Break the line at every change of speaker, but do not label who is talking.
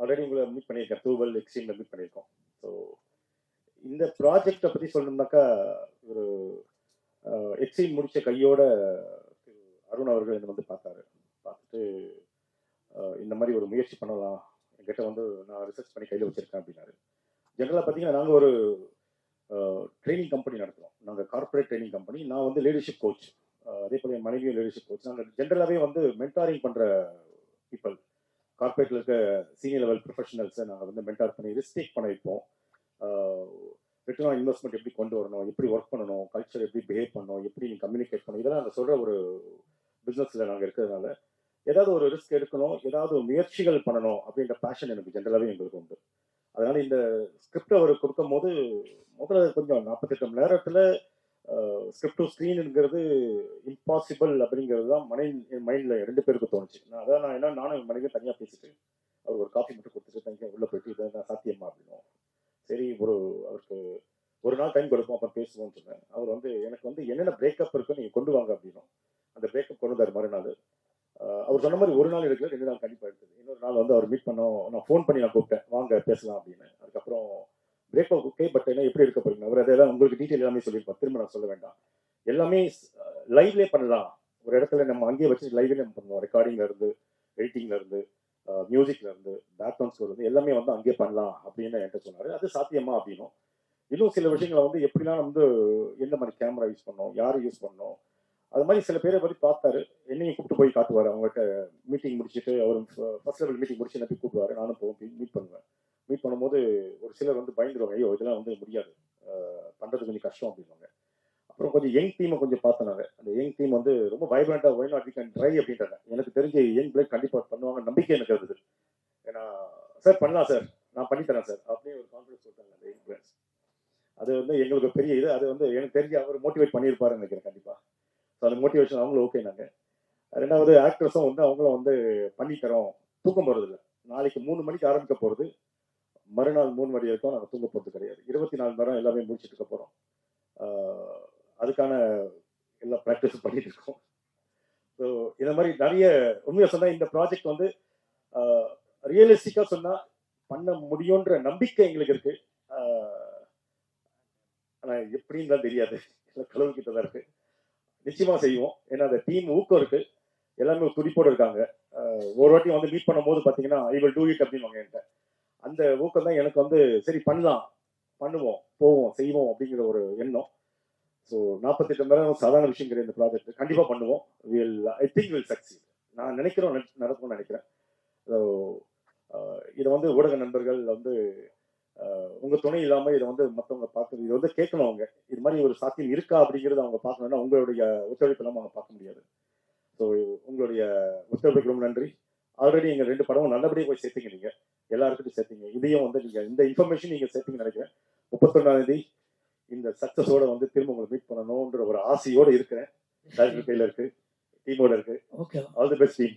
Already உங்களை meet பண்ணியிருக்கேன். Thooval எக்ஸ்ட்ரீம்ல meet பண்ணியிருக்கோம். ஸோ இந்த ப்ராஜெக்டை பற்றி சொல்லணும்னாக்கா ஒரு எக்ஸ்ட்ரீம் முடிச்ச கையோட அருண் அவர்கள் என்னை வந்து பார்த்தாரு. பார்த்துட்டு இந்த மாதிரி ஒரு முயற்சி பண்ணலாம். என்கிட்ட வந்து நான் ரிசர்ச் பண்ணி கையில் வச்சிருக்கேன் அப்படின்னாரு. ஜென்ரலாக பார்த்தீங்கன்னா நாங்கள் ஒரு ட்ரைனிங் கம்பெனி நடத்துகிறோம் நாங்கள் கார்ப்பரேட் ட்ரைனிங் கம்பெனி நான் வந்து லீடர்ஷிப் கோச் அதே போல் என் மனைவியும் லீடர்ஷிப் கோச் நாங்கள் ஜென்ரலாகவே வந்து மென்டாரிங் பண்ணுற பீப்பிள் கார்ப்பரேட்டில் இருக்க சீனியர் லெவல் ப்ரொஃபஷனல்ஸை நாங்கள் வந்து மென்டார் பண்ணி ரிஸ்டேக் பண்ண வைப்போம் ரிட்டர்ன் ஆன் இன்வெஸ்ட்மெண்ட் எப்படி கொண்டு வரணும் எப்படி ஒர்க் பண்ணணும் கல்ச்சர் எப்படி பிஹேவ் பண்ணணும் எப்படி நீங்கள் கம்யூனிகேட் பண்ணணும் இதெல்லாம் நாங்கள் சொல்கிற ஒரு பிஸ்னஸில் நாங்கள் இருக்கிறதுனால ஏதாவது ஒரு ரிஸ்க் எடுக்கணும் ஏதாவது முயற்சிகள் பண்ணணும் அப்படின்ற பேஷன் எனக்கு ஜென்ரலாகவே எங்களுக்கு உண்டு. அதனால இந்த ஸ்கிரிப்ட் அவர் கொடுக்கும் போது முதல்ல கொஞ்சம் நாற்பத்தெட்டு மணி நேரத்தில் ஸ்கிரிப்ட் டு ஸ்க்ரீனுங்கிறது இம்பாசிபிள் அப்படிங்கிறது தான் மனை என் மைண்டில் ரெண்டு பேருக்கு தோணுச்சு. நான் அதான் நான் என்ன நானும் என் மனைவி தனியாக பேசிட்டு அவர் ஒரு காஃபி மட்டும் கொடுத்துட்டு தனியாக உள்ளே போயிட்டு இதை நான் சாத்தியமா அப்படின்னும். சரி ஒரு அவருக்கு ஒரு நாள் டைம் கொடுப்போம் அப்புறம் பேசுவோம்னு சொன்னேன். அவர் வந்து எனக்கு வந்து என்னென்ன பிரேக்கப் இருக்குன்னு நீங்கள் கொண்டு வாங்க அப்படின்னும். அந்த பிரேக்கப் கொண்டு வந்தார் மறுநாள். அவர் சொன்ன மாதிரி ஒரு நாள் எடுக்கல ரெண்டு நாள் கண்டிப்பாக எடுத்தது. இன்னொரு நாள் வந்து அவர் மீட் பண்ணோம். நான் ஃபோன் பண்ணி நான் கூப்பிட்டேன். வாங்க பேசலாம் அப்படின்னு. அதுக்கப்புறம் பிரேக்கப் ஓகே பட் என்ன எப்படி இருக்க போறீங்க அவர் அதெல்லாம் உங்களுக்கு டீட்டெயில் எல்லாமே சொல்லியிருப்பார். திரும்ப நான் சொல்ல வேண்டாம். எல்லாமே லைவ்லேயே பண்ணலாம். ஒரு இடத்துல நம்ம அங்கேயே வச்சு லைவ்லேயே நம்ம பண்ணுவோம். ரெக்கார்டிங்ல இருந்து எடிட்டிங்ல இருந்து மியூசிக்ல இருந்து பேக்ரவுண்ட் ஸ்கோர் இருந்து எல்லாமே வந்து அங்கேயே பண்ணலாம் அப்படின்னு என்கிட்ட சொன்னார். அது சாத்தியமா அப்படின்னும். இன்னும் சில விஷயங்களை வந்து எப்படிலாம் வந்து எந்த மாதிரி கேமரா யூஸ் பண்ணோம் யார் யூஸ் பண்ணோம் அது மாதிரி சில பேரை பற்றி பார்த்தாரு. என்னையும் கூப்பிட்டு போய் காட்டுவார். அவங்ககிட்ட மீட்டிங் முடிச்சுட்டு அவர் ஃபர்ஸ்ட் லெவல் மீட்டிங் முடிச்சு என்ன போய் கூப்பிடுவாரு. நானும் போய் மீட் பண்ணுவேன். மீட் பண்ணும்போது ஒரு சிலர் வந்து பயந்துருவாங்க ஐயோ இதெல்லாம் வந்து முடியாது. பண்ணுறது பண்றது கொஞ்சம் கஷ்டம் அப்படின்வாங்க அப்புறம் கொஞ்சம் யங் டீமை கொஞ்சம் பார்த்தனாங்க அந்த யங் டீம் வந்து ரொம்ப வைப்ரண்டா why not we can try அப்படின்றாங்க எனக்கு தெரிஞ்ச யங் பிளேக் கண்டிப்பா பண்ணுவாங்க நம்பிக்கை எனக்கு இருக்குது. ஏன்னா சார் பண்ணலாம் சார் நான் பண்ணித்தரேன் சார் அப்படின்னு ஒரு கான்ஃபிடன்ஸ் கொடுத்தாங்க அந்த யங் பிளேயர்ஸ் அது வந்து எங்களுக்கு பெரிய இது. அது வந்து எனக்கு தெரிஞ்சு அவர் மோட்டிவேட் பண்ணியிருப்பாருன்னு நினைக்கிறேன் கண்டிப்பா. ஸோ அந்த மோட்டிவேஷன் அவங்களும் ஓகே நாங்க. ரெண்டாவது ஆக்ட்ரஸும் வந்து அவங்களும் வந்து பண்ணித்தரோம் தூக்கம் போறது இல்லை நாளைக்கு மூணு மணிக்கு ஆரம்பிக்க போறது. மறுநாள் மூணு மணி வரைக்கும் நாங்கள் தூங்க போகிறது கிடையாது. இருபத்தி நாலு மணி நேரம் எல்லாமே முடிச்சுட்டு இருக்க போகிறோம் அதுக்கான எல்லா ப்ராக்டிஸும் பண்ணிட்டு இருக்கோம். ஸோ இந்த மாதிரி நிறைய உண்மையாக சொன்னால் இந்த ப்ராஜெக்ட் வந்து ரியலிஸ்டிக்காக சொன்னால் பண்ண முடியுன்ற நம்பிக்கை எங்களுக்கு இருக்கு. ஆனால் எப்படின்னு தான் தெரியாது. எல்லாம் கடவுள் கிட்ட தான் இருக்கு. நிச்சயமாக செய்வோம். ஏன்னா அந்த டீம் ஊக்கம் இருக்கு. எல்லாமே ஒரு துடிப்போடு இருக்காங்க. ஒரு வாட்டி வந்து மீட் பண்ணும்போது பார்த்தீங்கன்னா ஐ வில் டூ இட் அப்படின்னு என்கிட்ட. அந்த ஊக்கம் தான் எனக்கு வந்து சரி பண்ணலாம். பண்ணுவோம் போவோம் செய்வோம் அப்படிங்கிற ஒரு எண்ணம். ஸோ நாற்பத்தெட்டு மணி நேரம் சாதாரண விஷயம் கிடையாது இந்த ப்ராஜெக்ட் கண்டிப்பாக பண்ணுவோம். Will I think will succeed நான் நினைக்கிறோம் நடக்கும்னு நினைக்கிறேன். ஸோ இதை வந்து ஊடக நண்பர்கள் வந்து உங்கள் துணை இல்லாமல் இதை வந்து மற்றவங்க பார்க்கணும் இதை வந்து கேட்கணும் அவங்க. இது மாதிரி ஒரு சாத்தியம் இருக்கா அப்படிங்கிறத அவங்க பார்க்கணும்னா உங்களுடைய ஒத்துழைப்பு இல்லாமல் அவங்க பார்க்க முடியாது. ஸோ உங்களுடைய ஒத்துழைப்புக்கு ரொம்ப நன்றி. ஆல்ரெடி எங்கள் ரெண்டு படமும் நல்லபடியாக போய் சேர்த்துக்கிறீங்க எல்லாருக்கிட்டையும் சேர்த்தீங்க இதையும் வந்து நீங்க இந்த இன்ஃபர்மேஷன் நீங்க சேர்த்தீங்கன்னு நினைக்கிறேன். முப்பத்தொன்னாம் தேதி இந்த சக்சஸோட வந்து திரும்ப உங்களை மீட் பண்ணணும்ன்ற ஒரு ஆசையோட இருக்கிறேன். கையில இருக்கு டீமோட இருக்கு. All the best team